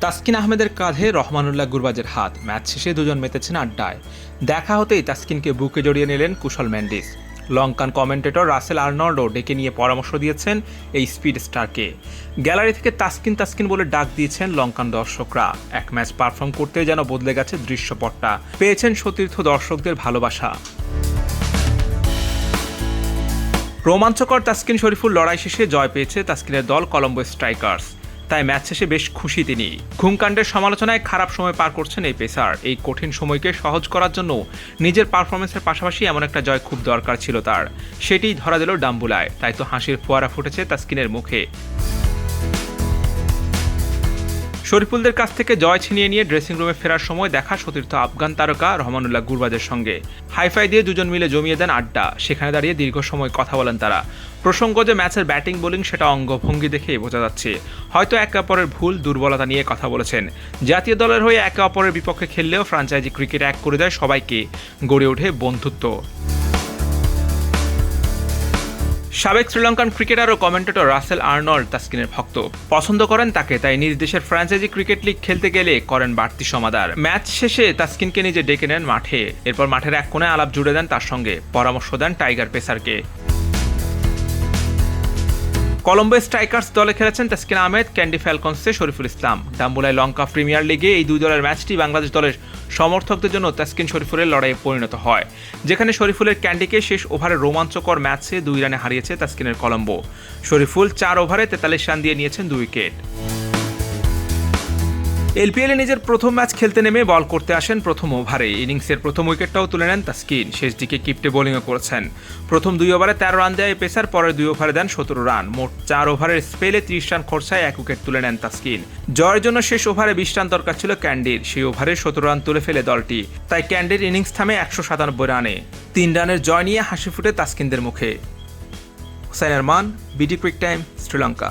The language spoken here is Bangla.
তাসকিন আহমেদের কাঁধে রহমানুল্লাহ গুরবাজের হাত। ম্যাচ শেষে দুজন মেতেছেন আড্ডায়। দেখা হতেই তাসকিনকে বুকে জড়িয়ে নিলেন কুশল ম্যান্ডিস। লঙ্কান কমেন্টেটর রাসেল আর্নল্ডও ডেকে নিয়ে পরামর্শ দিয়েছেন এই স্পিড স্টারকে। গ্যালারি থেকে তাস্কিন তাসকিন বলে ডাক দিয়েছেন লঙ্কান দর্শকরা। এক ম্যাচ পারফর্ম করতে যেন বদলে গেছে দৃশ্যপটটা। পেয়েছেন সতীর্থ দর্শকদের ভালোবাসা। রোমাঞ্চকর তাসকিন শরীফুল লড়াই শেষে জয় পেয়েছে তাস্কিনের দল কলম্বো স্ট্রাইকার্স। তাই ম্যাচ শেষে বেশ খুশি তিনি। ঘুমকাণ্ডের সমালোচনায় খারাপ সময় পার করছেন এই পেসার। এই কঠিন সময়কে সহজ করার জন্য নিজের পারফরমেন্সের পাশাপাশি এমন একটা জয় খুব দরকার ছিল তার। সেটি ধরা দিল ডাম্বুলায়। তাই তো হাসির ফোয়ারা ফুটেছে তাস্কিনের মুখে। শরীফুলদের কাছ থেকে জয় ছিনিয়ে নিয়ে ড্রেসিং রুমে ফেরার সময় দেখা সতীর্থ আফগান তারকা রহমানুল্লাহ গুরবাজের সঙ্গে। হাইফাই দিয়ে দুজন মিলে জমিয়ে দেন আড্ডা। সেখানে দাঁড়িয়ে দীর্ঘ সময় কথা বলেন তারা। প্রসঙ্গ যে ম্যাচের ব্যাটিং, বোলিং, সেটা অঙ্গভঙ্গি দেখে বোঝা যাচ্ছে। হয়তো একে অপরের ভুল, দুর্বলতা নিয়ে কথা বলেছেন। জাতীয় দলের হয়ে একে অপরের বিপক্ষে খেললেও ফ্রাঞ্চাইজি ক্রিকেট এক করে দেয় সবাইকে। গড়ে ওঠে বন্ধুত্ব। সাবেক শ্রীলঙ্কান ক্রিকেটার ও কমেন্টেটর রাসেল আর্নল্ড তাস্কিনের ভক্ত। পছন্দ করেন তাকে, তাই নিজ দেশের ফ্র্যাঞ্চাইজি ক্রিকেট লিগ খেলতে গেলে করেন বাড়তি সমাদার। ম্যাচ শেষে তাস্কিনকে নিজে ডেকে নেন মাঠে। এরপর মাঠের এক কোণে আলাপ জুড়ে দেন তার সঙ্গে। পরামর্শ দেন টাইগার পেসারকে। কলম্বো স্ট্রাইকার্স দলে খেলেছেন তাসকিন আহমেদ, ক্যান্ডি ফ্যালকনসে, শরীফুল ইসলাম। ডাম্বুলায় লঙ্কা প্রিমিয়ার লিগে এই দুই দলের ম্যাচটি বাংলাদেশ দলের সমর্থকদের জন্য তাসকিন শরীফুলের লড়াইয়ে পরিণত হয়। যেখানে শরীফুলের ক্যান্ডিকে শেষ ওভারে রোমাঞ্চকর ম্যাচে দুই রানে হারিয়েছে তাসকিনের কলম্বো। শরীফুল চার ওভারে তেতাল্লিশ রান দিয়ে নিয়েছেন দুই উইকেট। এলপিএলে নিজের প্রথম ম্যাচ খেলতে নেমে বল করতে আসেন প্রথম ওভারে ইনিংসের প্রথম উইকেটটাও তুলে নেন তাস্কিন। শেষ দিকে কিপটে বোলিংও করেছেন। প্রথম দুই ওভারে তেরো রান দেয় পেসার, পরের দুই ওভারে দেন সতেরো রান। মোট চার ওভারের স্পেলে ত্রিশ রান খরচায় এক উইকেট তুলে নেন তাস্কিন। জয়ের জন্য শেষ ওভারে বিশ রান দরকার ছিল ক্যান্ডির। সেই ওভারে সতেরো রান তুলে ফেলে দলটি। তাই ক্যান্ডির ইনিংস থামে একশো সাতানব্বই রানে। তিন রানের জয় নিয়ে হাসি ফুটে তাস্কিনদের মুখে। Hussain Arman, BD quick time, Sri Lanka.